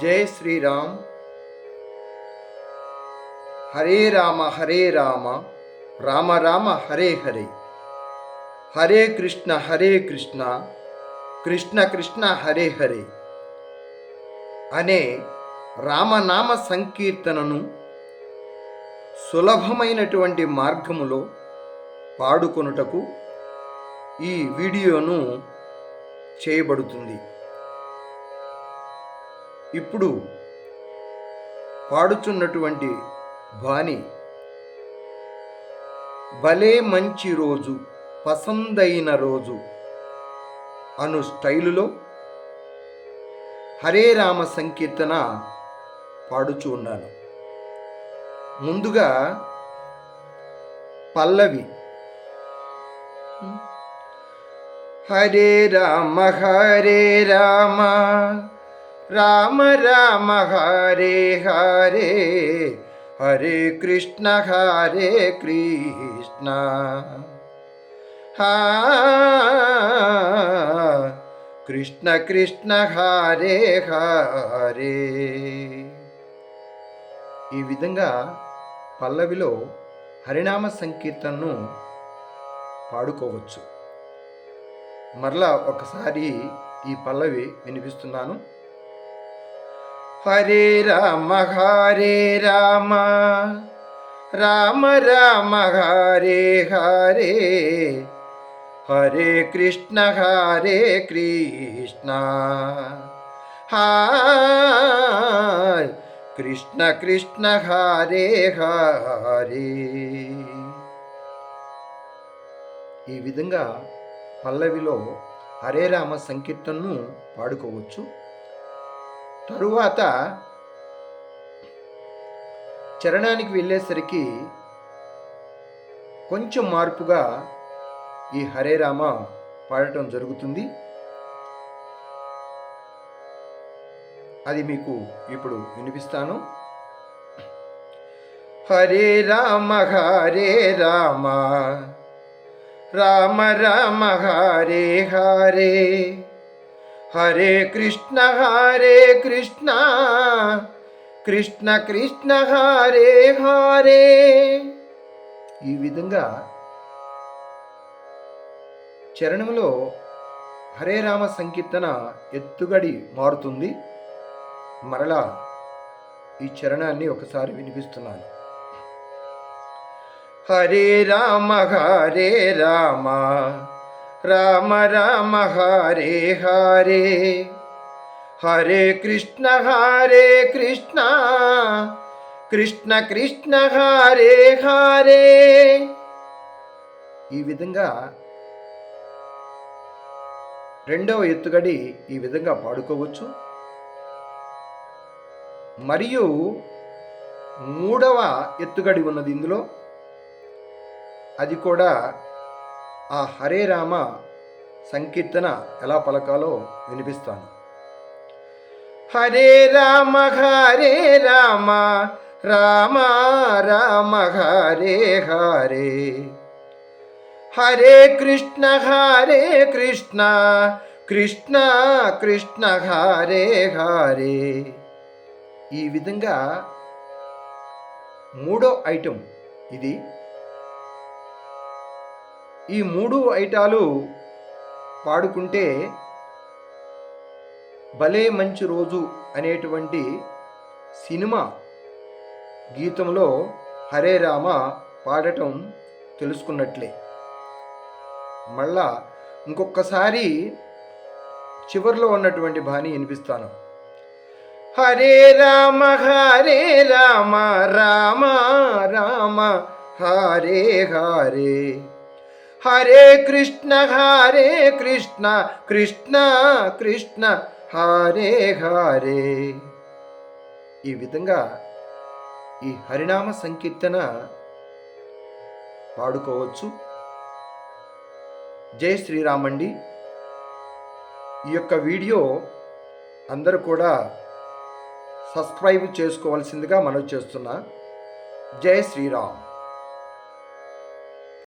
జై శ్రీరామ్. హరే రామ హరే రామ రామ రామ హరే హరే. హరే కృష్ణ హరే కృష్ణ కృష్ణ కృష్ణ హరే హరే. అనే రామనామ సంకీర్తనను సులభమైనటువంటి మార్గములో పాడుకొనుటకు ఈ వీడియోను చేయబడుతుంది. ఇప్పుడు పాడుచున్నటువంటి బాణి భలే మంచి రోజు పసందైన రోజు అను స్టైలులో హరే రామ సంకీర్తన పాడుచు ఉన్నాను. ముందుగా పల్లవి. హరే రామ హరే రామ రామ రామ హరే హరే హరే కృష్ణ హరే కృష్ణ. కృష్ణ కృష్ణ హరే హరే. ఈ విధంగా పల్లవిలో హరినామ సంకీర్తనను పాడుకోవచ్చు. మరలా ఒకసారి ఈ పల్లవి వినిపిస్తున్నాను. హరే రామ హరే రామ. రామ రామ హరే హరే. హరే కృష్ణ హరే కృష్ణ. హాయ్. కృష్ణ కృష్ణ హరే హరే. ఈ విధంగా పల్లవిలో హరే రామ సంకీర్తనను పాడుకోవచ్చు. తరువాత చరణానికి వెళ్ళేసరికి కొంచెం మార్పుగా ఈ హరే రామ పాడటం జరుగుతుంది. అది మీకు ఇప్పుడు వినిపిస్తాను. హరే రామ హరే రామ. రామ రామ హరే హరే. హరే కృష్ణ హరే కృష్ణ కృష్ణ కృష్ణ హరే హరే. ఈ విధంగా చరణంలో హరే రామ సంకీర్తన ఎత్తుగడి మారుతుంది. మరలా ఈ చరణాన్ని ఒకసారి వినిపిస్తున్నాను. హరే రామ హరే రామ రామ రామ హరే హరే. హరే కృష్ణ హరే కృష్ణ. కృష్ణ కృష్ణ హరే హరే. ఈ విధంగా రెండవ ఎత్తుగడి ఈ విధంగా పాడుకోవచ్చు. మరియు మూడవ ఎత్తుగడి ఉన్నది ఇందులో. అది కూడా ఆ హరే రామ సంకీర్తన ఎలా పలకాలో వినిపిస్తాను. హరే రామ హరే రామ రామ రామ హరే హరే. హరే కృష్ణ హరే కృష్ణ కృష్ణ కృష్ణ హరే హరే. ఈ విధంగా మూడో ఐటెం ఇది. ఈ మూడు ఐటాలు పాడుకుంటే భలే మంచి రోజు అనేటువంటి సినిమా గీతంలో హరే రామ పాడటం తెలుసుకున్నట్లే. మళ్ళా ఇంకొకసారి చివరిలో ఉన్నటువంటి బాణి వినిపిస్తాను. హరే రామ హరే రామ రామ రామ హరే హరే. హరే కృష్ణ హరే కృష్ణ కృష్ణ కృష్ణ హరే హరే. ఈ విధంగా ఈ హరినామ సంకీర్తన పాడుకోవచ్చు. జై శ్రీరామండి. ఈ యొక్క వీడియో అందరూ కూడా సబ్స్క్రైబ్ చేసుకోవాల్సిందిగా మనవి చేస్తున్నా. జై శ్రీరామ్.